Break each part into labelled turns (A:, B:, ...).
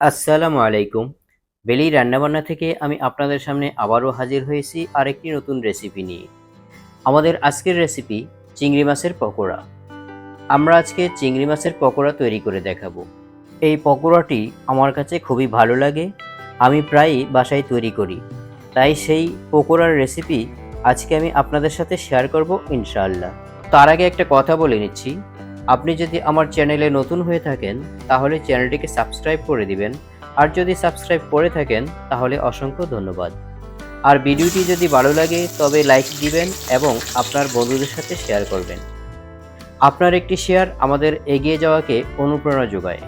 A: আসসালামু আলাইকুম। বেলি রান্নাবান্না থেকে আমি আপনাদের সামনে আবারও হাজির হয়েছি আরেকটি নতুন রেসিপি নিয়ে। আমাদের আজকের রেসিপি চিংড়ি মাছের পকোড়া। আমরা আজকে চিংড়ি মাছের পকোড়া তৈরি করে দেখাবো। এই পকোড়াটি আমার কাছে খুবই ভালো লাগে। আমি প্রায়ই বাসায় তৈরি করি। তাই সেই পকোড়ার রেসিপি আজকে আমি আপনাদের সাথে শেয়ার করব ইনশাআল্লাহ। তার আগে একটা কথা বলে নিচ্ছি। আপনি যদি আমার চ্যানেলে নতুন হয়ে থাকেন, তাহলে চ্যানেলটিকে সাবস্ক্রাইব করে দিবেন। আর যদি সাবস্ক্রাইব করে থাকেন, তাহলে অসংখ্য ধন্যবাদ। আর ভিডিওটি যদি ভালো লাগে, তবে লাইক দিবেন এবং আপনার বন্ধুদের সাথে শেয়ার করবেন। আপনার একটি শেয়ার আমাদের এগিয়ে যাওয়াকে অনুপ্রেরণা যোগায়।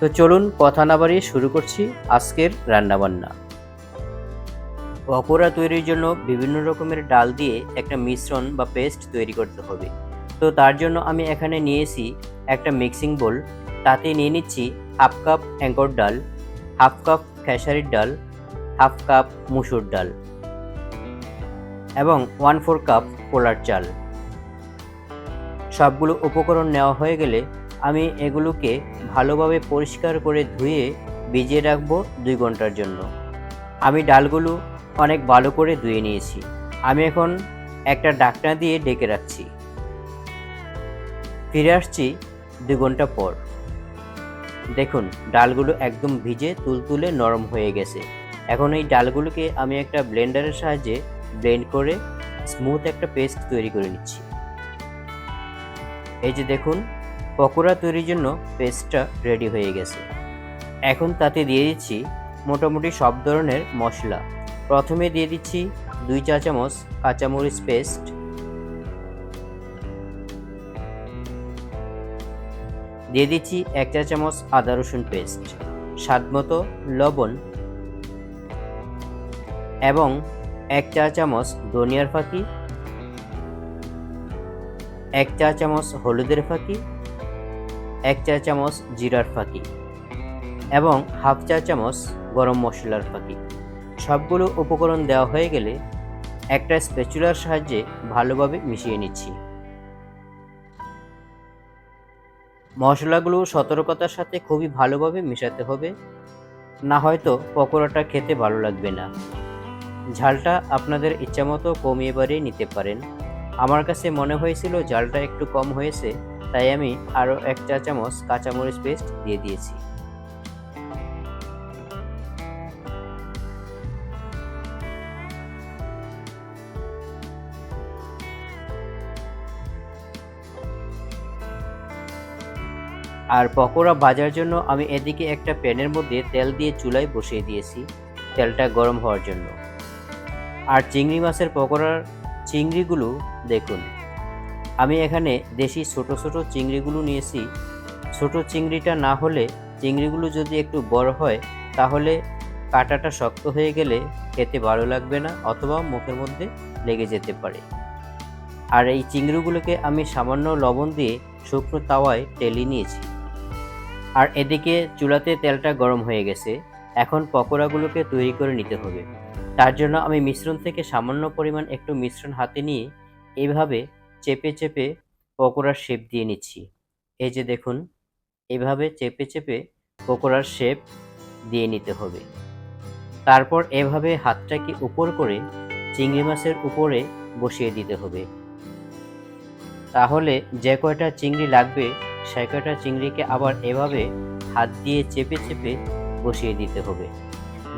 A: তো চলুন কথা না বাড়িয়ে শুরু করছি আজকের রান্নাবান্না। পকোড়া তৈরির জন্য বিভিন্ন রকমের ডাল দিয়ে একটা মিশ্রণ বা পেস্ট তৈরি করতে হবে। তো তার জন্য আমি এখানে নিয়েছি একটা মিক্সিং বোল তাতে নিয়ে নিচ্ছি হাফ কাপ অ্যাঙ্কর ডাল হাফ কাপ খেসারির ডাল হাফ কাপ মুসুর ডাল এবং ওয়ান ফোর কাপ পোলার চাল। সবগুলো উপকরণ নেওয়া হয়ে গেলে আমি এগুলোকে ভালোভাবে পরিষ্কার করে ধুয়ে ভিজিয়ে রাখব দুই ঘণ্টার জন্য। আমি ডালগুলো অনেক ভালো করে ধুয়ে নিয়েছি। আমি এখন একটা ডাকনা দিয়ে ডেকে রাখছি। ফিরে আসছি দু ঘণ্টা পর। দেখুন, ডালগুলো একদম ভিজে তুলতুলে নরম হয়ে গেছে। এখন এই ডালগুলোকে আমি একটা ব্লেন্ডারের সাহায্যে ব্লেন্ড করে স্মুথ একটা পেস্ট তৈরি করে নিচ্ছি। এই যে দেখুন, পকোড়া তৈরির জন্য পেস্টটা রেডি হয়ে গেছে। এখন তাতে দিয়ে দিচ্ছি মোটামুটি সব ধরনের মশলা। প্রথমে দিয়ে দিচ্ছি দুই চা চামচ কাঁচামরিচ পেস্ট দিয়ে দিচ্ছি এক চা চামচ আদা রসুন পেস্ট স্বাদমতো লবণ এবং এক চা চামচ ধনিয়ার ফাঁকি, এক চা চামচ হলুদের ফাঁকি, এক চা চামচ জিরার ফাঁকি এবং হাফ চা চামচ গরম মশলার ফাঁকি। সবগুলো উপকরণ দেওয়া হয়ে গেলে একটা স্প্যাচুলার সাহায্যে ভালোভাবে মিশিয়ে নিচ্ছি। মশলাগুলো সতর্কতার সাথে খুবই ভালোভাবে মেশাতে হবে। না হয়তো পকোড়াটা খেতে ভালো লাগবে না। ঝালটা আপনাদের ইচ্ছামতো কমিয়ে বাড়িয়ে নিতে পারেন। আমার কাছে মনে হয়েছিল ঝালটা একটু কম হয়েছে, তাই আমি আরও এক চা চামচ কাঁচামরিচ পেস্ট দিয়ে দিয়েছি। আর পকোড়া ভাজার জন্য আমি এদিকে একটা প্যানের মধ্যে তেল দিয়ে চুলায় বসিয়ে দিয়েছি, তেলটা গরম হওয়ার জন্য। আর চিংড়ি মাছের পকোড়ার চিংড়িগুলো দেখুন। আমি এখানে দেশি ছোট ছোট চিংড়িগুলো নিয়েছি। ছোট চিংড়িটা না হলে চিংড়িগুলো যদি একটু বড় হয়, তাহলে কাটাটা শক্ত হয়ে গেলে খেতে ভালো লাগবে না অথবা মুখের মধ্যে লেগে যেতে পারে। আর এই চিংড়িগুলোকে আমি সামান্য লবণ দিয়ে শুকনো তাওয়ায় টেলি নিয়েছি। আর এদিকে চুলাতে তেলটা গরম হয়ে গেছে। এখন পকোড়াগুলোকে তৈরি করে নিতে হবে। তার জন্য আমি মিশ্রণ থেকে সামান্য পরিমাণ একটু মিশ্রণ হাতে নিয়ে এভাবে চেপে চেপে পকোড়ার শেপ দিয়ে নিচ্ছি। এই যে দেখুন, এভাবে চেপে চেপে পকোড়ার শেপ দিয়ে নিতে হবে। তারপর এভাবে হাতটাকে উপর করে চিংড়ি মাছের উপরে বসিয়ে দিতে হবে। তাহলে যে কয়টা চিংড়ি লাগবে সে কয়টা চিংড়িকে আবার এভাবে হাত দিয়ে চেপে চেপে বসিয়ে দিতে হবে,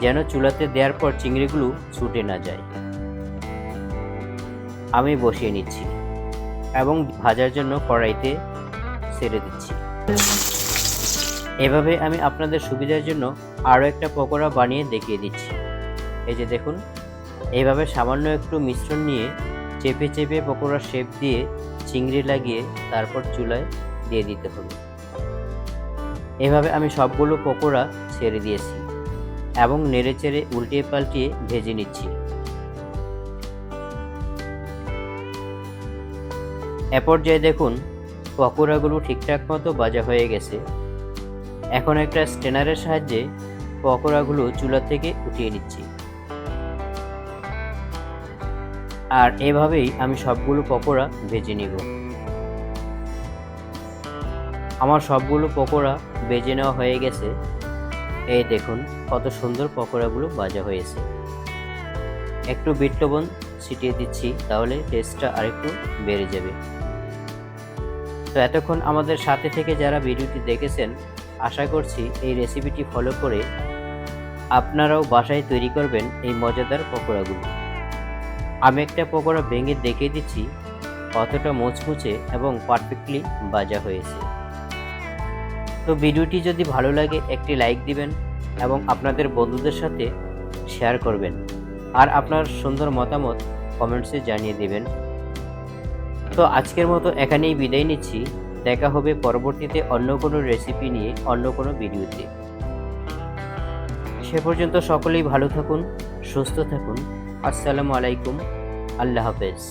A: যেন চুলাতে দেওয়ার পর চিংড়িগুলো ছুটে না যায়। আমি বসিয়ে নিচ্ছি এবং ভাজার জন্য কড়াইতে ছেড়ে দিচ্ছি। এভাবে আমি আপনাদের সুবিধার জন্য আরও একটা পকোড়া বানিয়ে দেখিয়ে দিচ্ছি। এই যে দেখুন এইভাবে সামান্য একটু মিশ্রণ নিয়ে চেপে চেপে পকোড়ার শেপ দিয়ে চিংড়ি লাগিয়ে তারপর চুলায় দিয়ে দিতে হবে। এভাবে আমি সবগুলো পকোড়া ছেড়ে দিয়েছি এবং নেড়ে চেড়ে উল্টিয়ে পাল্টিয়ে ভেজে নিচ্ছি। এ পর্যায়ে দেখুন, পকোড়াগুলো ঠিকঠাক মতো ভাজা হয়ে গেছে। এখন একটা স্টেনারের সাহায্যে পকোড়াগুলো চুলা থেকে উঠিয়ে নিচ্ছি। আর এভাবেই আমি সবগুলো পকোড়া ভেজে নিব। আমার সবগুলো পকোড়া ভেজে নেওয়া হয়ে গেছে। এই দেখুন, কত সুন্দর পকোড়াগুলো ভাজা হয়েছে। একটু বিট লবণ ছিটিয়ে দিচ্ছি, তাহলে টেস্টটা আরেকটু বেড়ে যাবে। তো এতক্ষণ আমাদের সাথে থেকে যারা ভিডিওটি দেখেছেন, আশা করছি এই রেসিপিটি ফলো করে আপনারাও বাসায় তৈরি করবেন এই মজাদার পকোড়াগুলো। আমি একটা পকোড়া ভেঙে দেখিয়ে দিচ্ছি, কতটা মুচমুচে এবং পারফেক্টলি ভাজা হয়েছে। তো ভিডিওটি যদি ভালো লাগে, একটি লাইক দিবেন এবং আপনাদের বন্ধুদের সাথে শেয়ার করবেন। আর আপনার সুন্দর মতামত কমেন্টসে জানিয়ে দিবেন। তো আজকের মতো এখানেই বিদায় নিচ্ছি। দেখা হবে পরবর্তীতে অন্য কোনো রেসিপি নিয়ে, অন্য কোনো ভিডিওতে। সে পর্যন্ত সকলেই ভালো থাকুন, সুস্থ থাকুন। আসসালামু আলাইকুম। আল্লাহ হাফেজ।